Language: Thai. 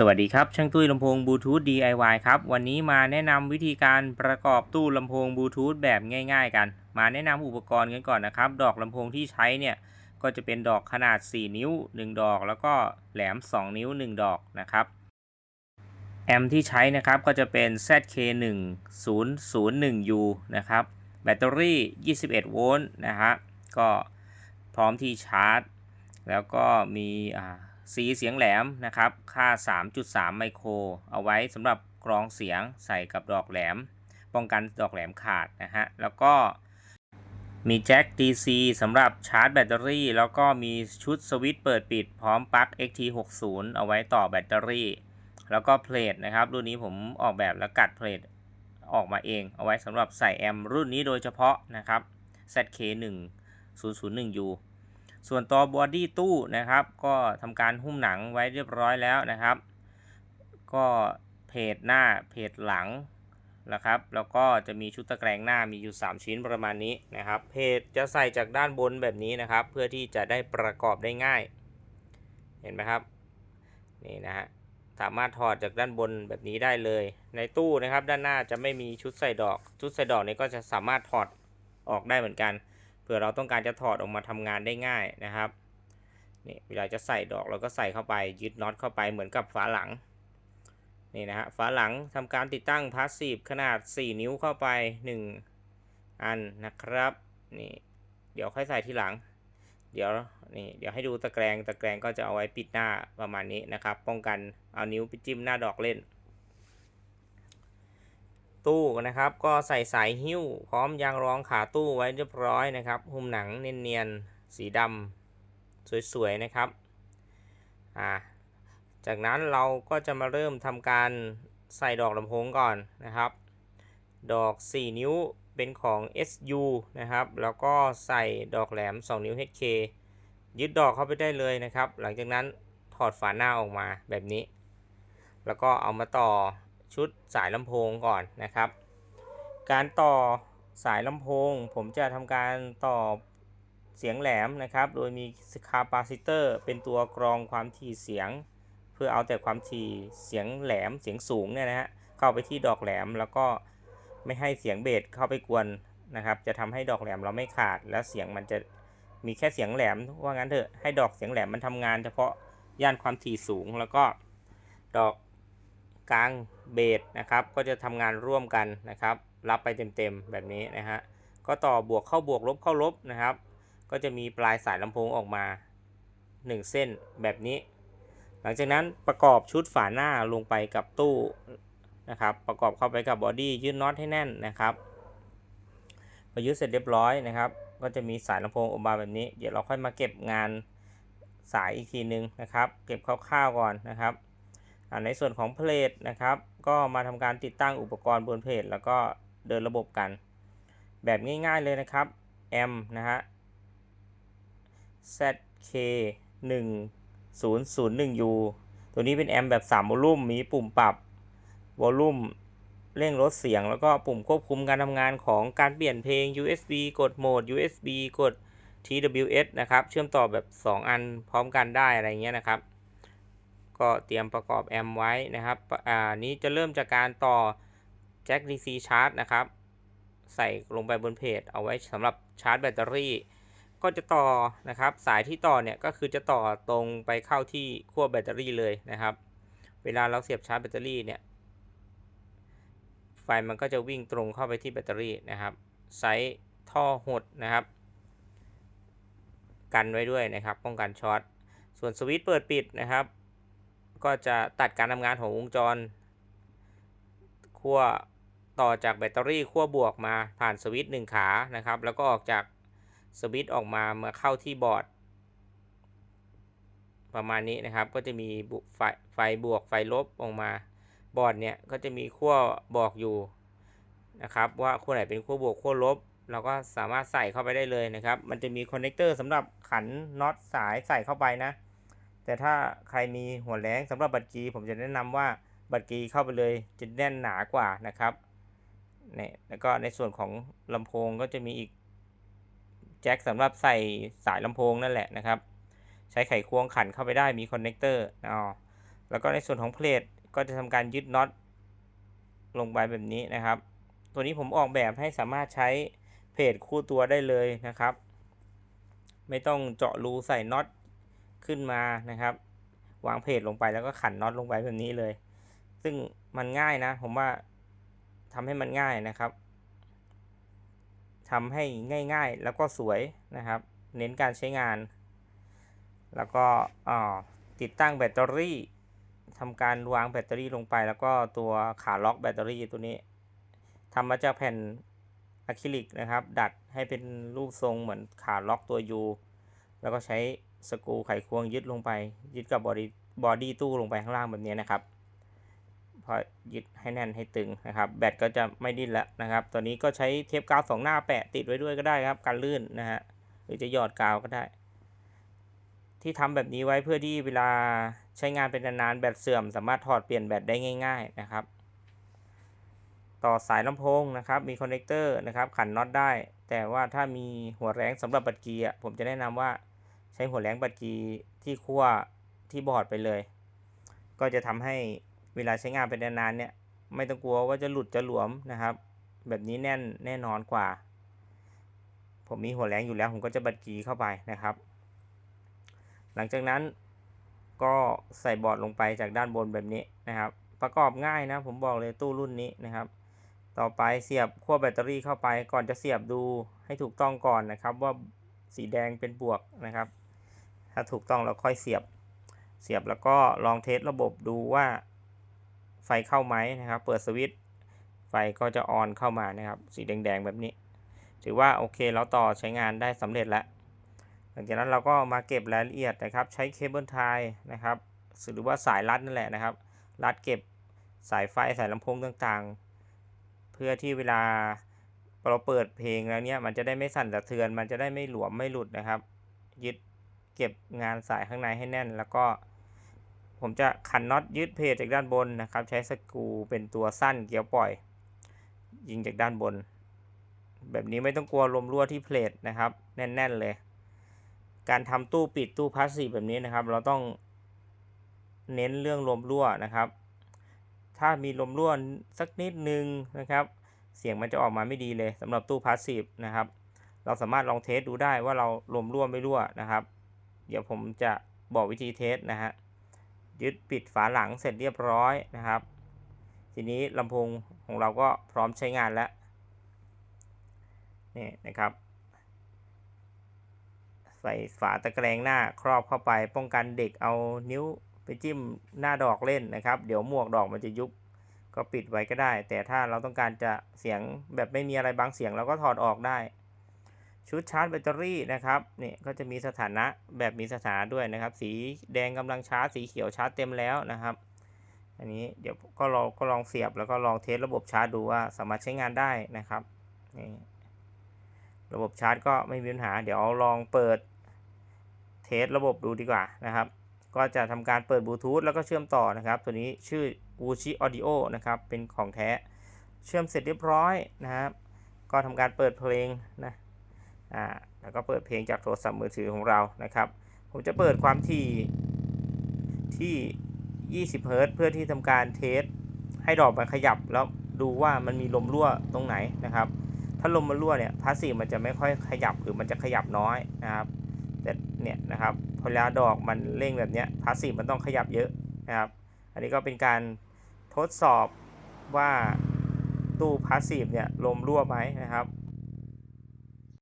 สวัสดีครับ ช่างตุ้ยลำโพงบลูทูธ DIY ครับ วันนี้มาแนะนำวิธีการประกอบตู้ลำโพงบลูทูธแบบง่าย ๆ กัน มาแนะนำอุปกรณ์กันก่อนนะครับ ดอกลำโพงที่ใช้เนี่ย ก็จะเป็นดอกขนาด 4 นิ้ว 1 ดอก แล้วก็แหลม 2 นิ้ว 1 ดอกนะครับ แอมป์ที่ใช้นะครับก็จะเป็น ZK1001U นะครับ แบตเตอรี่ 21 โวลต์นะฮะ ก็ ร้อมที่ชาร์จ แล้วก็มีสีเสียงแหลมนะครับ ค่า 3.3 ไมโคร เอาไว้สำหรับกรองเสียงใส่กับดอกแหลม ป้องกันดอกแหลมขาดนะฮะ แล้วก็มีแจ็ค DC สำหรับชาร์จแบตเตอรี่ แล้วก็มีชุดสวิตช์เปิดปิดพร้อมปลั๊ก XT60 เอาไว้ต่อแบตเตอรี่ แล้วก็เพลทนะครับ รุ่นนี้ผมออกแบบแล้วกัดเพลทออกมาเอง เอาไว้สำหรับใส่แอมรุ่นนี้โดยเฉพาะนะครับ ZK1001U ส่วนตัวบอดี้ตู้นะครับ ก็ทำการหุ้มหนังไว้เรียบร้อยแล้วนะครับ ก็เพจหน้าเพจหลังนะครับ แล้วก็จะมีชุดตะแกรงหน้ามีอยู่ 3 ชิ้นประมาณนี้นะครับ เพจจะใส่จากด้านบนแบบนี้นะครับ เพื่อที่จะได้ประกอบได้ง่าย เห็นไหมครับ นี่นะฮะสามารถถอดจากด้านบนแบบนี้ได้เลย ในตู้นะครับด้านหน้าจะไม่มีชุดใส่ดอก ชุดใส่ดอกนี้ก็จะสามารถถอดออกได้เหมือนกัน ผื่อเราต้องการจะถอดออกมาทำงานได้ง่ายนะครับนี่เวลาจะใส่ดอกเราก็ใส่เข้าไปยึดน็อตเข้าไปเหมือนกับฝาหลังนี่นะฮะฝาหลังทำการติดตั้งพาสซีฟขนาด 4 นิ้วเข้าไป 1 อันนะครับนี่เดี๋ยวค่อยใส่ทีหลัง เดี๋ยวนี่เดี๋ยวให้ดูตะแกรงตะแกรงก็จะเอาไว้ปิดหน้าประมาณนี้นะครับ ป้องกันเอานิ้วไปจิ้มหน้าดอกเล่น ตู้นะครับ ก็ใส่สายหิ้ว พร้อมยางรองขาตู้ไว้เรียบร้อยนะครับหุ้มหนังเนียนๆสีดำสวยๆนะครับอ่าจากนั้นเราก็จะมาเริ่มทำการใส่ดอกลำโพงก่อนนะครับ ดอก 4 นิ้วเป็นของ SU นะครับ แล้วก็ใส่ดอกแหลม 2 นิ้ว HK ยึดดอกเข้าไปได้เลยนะครับ หลังจากนั้นถอดฝาหน้าออกมาแบบนี้ แล้วก็เอามาต่อ ชุดสายลำโพงก่อนนะครับ การต่อสายลำโพง ผมจะทำการต่อเสียงแหลมนะครับ โดยมีคาปาซิเตอร์เป็นตัวกรองความถี่เสียง เพื่อเอาแต่ความถี่เสียงแหลมเสียงสูงเนี่ยนะฮะเข้าไปที่ดอกแหลมแล้วก็ไม่ให้เสียงเบสเข้าไปกวนนะครับ จะทำให้ดอกแหลมเราไม่ขาด และเสียงมันจะมีแค่เสียงแหลมว่างั้นเถอะให้ดอกเสียงแหลมมันทำงาน เฉพาะย่านความถี่สูงแล้วก็ดอก กลางเบสนะครับ ก็จะทำงานร่วมกันนะครับ รับไปเต็มๆแบบนี้นะฮะก็ต่อบวกเข้าบวกลบเข้าลบนะครับ ก็จะมีปลายสายลำโพงออกมา 1 เส้นแบบนี้ หลังจากนั้นประกอบชุดฝาหน้าลงไปกับตู้นะครับ ประกอบเข้าไปกับบอดี้ยืดน็อตให้แน่นนะครับพอยึดเสร็จเรียบร้อยนะครับ ก็จะมีสายลำโพงออกมาแบบนี้ เดี๋ยวเราค่อยมาเก็บงานสายอีกทีนึงนะครับ เก็บคร่าวๆก่อนนะครับ ในส่วนของเพลทนะครับ ก็มาทำการติดตั้งอุปกรณ์บนเพลทแล้วก็เดินระบบกัน แบบง่ายๆเลยนะครับแอมนะฮะ ZK 1 0 0 1 U ตัวนี้เป็นแอมแบบ 3 วอลลุ่ม มีปุ่มปรับ วอลลุ่ม เร่งลดเสียง แล้วก็ปุ่มควบคุมการทำงานของการเปลี่ยนเพลง USB กดโหมด USB กด TWS นะครับ เชื่อมต่อแบบ 2 อันพร้อมกันได้อะไรเงี้ยนะครับ ก็เตรียมประกอบแอมไว้นะครับอ่านี้จะเริ่มจากการต่อแจ็ค DC ชาร์จนะครับ ใส่ลงไปบนเพจ เอาไว้สำหรับชาร์จแบตเตอรี่ ก็จะต่อนะครับ สายที่ต่อเนี่ยก็คือจะต่อตรงไปเข้าที่ขั้วแบตเตอรี่เลยนะครับ เวลาเราเสียบชาร์จแบตเตอรี่เนี่ยไฟมันก็จะวิ่งตรงเข้าไปที่แบตเตอรี่นะครับไซส์ท่อหดนะครับ กันไว้ด้วยนะครับ ป้องกันช็อตส่วนสวิตช์เปิดปิดนะครับ ก็จะตัดการทำงานของวงจรขั้วต่อจากแบตเตอรี่ขั้วบวกมาผ่านสวิตช์หนึ่งขานะครับ แล้วก็ออกจากสวิตช์ออกมาเมื่อเข้าที่บอร์ด ประมาณนี้นะครับ ก็จะมีไฟไฟบวกไฟลบออกมา บอร์ดเนี่ยก็จะมีขั้วบอกอยู่นะครับว่าขั้วไหนเป็นขั้วบวกขั้วลบ เราก็สามารถใส่เข้าไปได้เลยนะครับ มันจะมีคอนเนคเตอร์สำหรับขันน็อตสายใส่เข้าไปนะ แต่ถ้าใครมีหัวแหลงสำหรับบัตรกีผมจะแนะนำว่าบัตรกีเข้าไปเลยจะแน่นหนากว่านะครับเนี่ยแล้วก็ในส่วนของลำโพงก็จะมีอีกแจ็คสำหรับใส่สายลำโพงนั่นแหละนะครับ ใช้ไขควงขันเข้าไปได้มีคอนเนคเตอร์อ๋อแล้วก็ในส่วนของเพลทก็จะทำการยึดน็อตลงไปแบบนี้นะครับ ตัวนี้ผมออกแบบให้สามารถใช้เพลทคู่ตัวได้เลยนะครับ ไม่ต้องเจาะรูใส่น็อต ขึ้นมานะครับ วางเพลทลงไปแล้วก็ขันน็อตลงไปแบบนี้เลย ซึ่งมันง่ายนะ ผมว่าทำให้มันง่ายนะครับทำให้ง่ายๆ แล้วก็สวยนะครับ เน้นการใช้งาน แล้วก็อ่าติดตั้งแบตเตอรี่ทำการวางแบตเตอรี่ลงไป แล้วก็ตัวขาล็อกแบตเตอรี่ตัวนี้ทำมาจากแผ่นอะคริลิกนะครับ ดัดให้เป็นรูปทรงเหมือนขาล็อกตัว U แล้วก็ใช้สกรูไขควงยึดลงไป ยึดกับบอดี้บอดี้ตู้ลงไปข้างล่างแบบนี้นะครับพอยึดให้แน่นให้ตึงนะครับ แบตก็จะไม่ดิ้นแล้วนะครับ ตัวนี้ก็ใช้เทปกาวสองหน้าแปะติดไว้ด้วยก็ได้ครับกันลื่นนะฮะหรือจะหยอดกาวก็ได้ ที่ทำแบบนี้ไว้เพื่อที่เวลาใช้งานเป็นนานๆแบตเสื่อม สามารถถอดเปลี่ยนแบตได้ง่าย ๆนะครับ ต่อสายลำโพงนะครับ มีคอนเนคเตอร์นะครับขันน็อตได้ แต่ว่าถ้ามีหัวแรงสำหรับบัตรกีอะผมจะแนะนำว่า ใช้หัวแรงบัตรกีที่ขั้วที่บอร์ดไปเลย ก็จะทำให้เวลาใช้งานเป็นนานๆเนี่ยไม่ต้องกลัวว่าจะหลุดจะหลวมนะครับ แบบนี้แน่นแน่นอนกว่า ผมมีหัวแรงอยู่แล้วผมก็จะบัดกีเข้าไปนะครับ หลังจากนั้นก็ใส่บอร์ดลงไปจากด้านบนแบบนี้นะครับ ประกอบง่ายนะผมบอกเลยตู้รุ่นนี้นะครับ ต่อไปเสียบขั้วแบตเตอรี่เข้าไป ก่อนจะเสียบดูให้ถูกต้องก่อนนะครับ ว่าสีแดงเป็นบวกนะครับ ถ้าถูกต้องเราค่อยเสียบ เสียบแล้วก็ลองเทสระบบดูว่า ไฟเข้าไหมนะครับ เปิดสวิตช์ไฟก็จะออนเข้ามานะครับ สีแดงๆแบบนี้ ถือว่าโอเคเราต่อใช้งานได้สำเร็จแล้ว หลังจากนั้นเราก็มาเก็บรายละเอียดนะครับ ใช้เคเบิลไทยนะครับหรือว่าสายรัดนั่นแหละนะครับ รัดเก็บสายไฟสายลำโพงต่างๆ เพื่อที่เวลาเราเปิดเพลงแล้วเนี่ยมันจะได้ไม่สั่นสะเทือน มันจะได้ไม่หลวมไม่หลุดนะครับ ยึด เก็บงานสายข้างในให้แน่น แล้วก็ ผมจะขันน็อตยึดเพจจากด้านบนนะครับ ใช้สกรูเป็นตัวสั้นเกี่ยวปล่อย ยิงจากด้านบน แบบนี้ไม่ต้องกลัวลมรั่วที่เพลทนะครับ แน่น ๆเลย การทำตู้ปิดตู้พลาสติกแบบนี้นะครับ เราต้องเน้นเรื่องลมรั่วนะครับ ถ้ามีลมรั่วสักนิดนึงนะครับ เสียงมันจะออกมาไม่ดีเลยสำหรับตู้พลาสติกนะครับ เราสามารถลองเทสดูได้ว่าเราลมรั่วไม่รั่วนะครับ เดี๋ยวผมจะบอกวิธีเทสนะฮะ ยึดปิดฝาหลังเสร็จเรียบร้อยนะครับ ทีนี้ลำโพงของเราก็พร้อมใช้งานแล้ว นี่นะครับ ใส่ฝาตะแกรงหน้าครอบเข้าไป ป้องกันเด็กเอานิ้วไปจิ้มหน้าดอกเล่นนะครับ เดี๋ยวหมวกดอกมันจะยุบก็ปิดไว้ก็ได้ แต่ถ้าเราต้องการจะเสียงแบบไม่มีอะไรบางเสียงเราก็ถอดออกได้ ชุดชาร์จแบตเตอรี่นะครับนี่ก็จะมีสถานะแบบมีสถานะด้วยนะครับ สีแดงกำลังชาร์จสีเขียวชาร์จเต็มแล้วนะครับ อันนี้เดี๋ยวก็ลองก็ลองเสียบแล้วก็ลองเทสระบบชาร์จดูว่าสามารถใช้งานได้นะครับนี่ระบบชาร์จก็ไม่มีปัญหา เดี๋ยวลองเปิดเทสระบบดูดีกว่านะครับ ก็จะทำการเปิดบลูทูธแล้วก็เชื่อมต่อนะครับ ตัวนี้ชื่อ w u c h i Audio นะครับ เป็นของแท้ เชื่อมเสร็จเรียบร้อยนะครับ ก็ทำการเปิดเพลงนะ อ่าแล้วก็เปิดเพลงจากโทรศัพท์มือถือของเรานะครับ ผมจะเปิดความถี่ที่ 20 เฮิรตซ์เพื่อที่ทำการเทส ให้ดอกมันขยับแล้วดูว่ามันมีลมรั่วตรงไหนนะครับ ถ้าลมมันรั่วเนี่ยพาสซีฟมันจะไม่ค่อยขยับหรือมันจะขยับน้อยนะครับ แต่เนี่ยนะครับพอเวลาดอกมันเร่งแบบเนี้ยพาสซีฟมันต้องขยับเยอะนะครับ อันนี้ก็เป็นการทดสอบว่าตู้พาสซีฟเนี่ยลมรั่วไหมนะครับ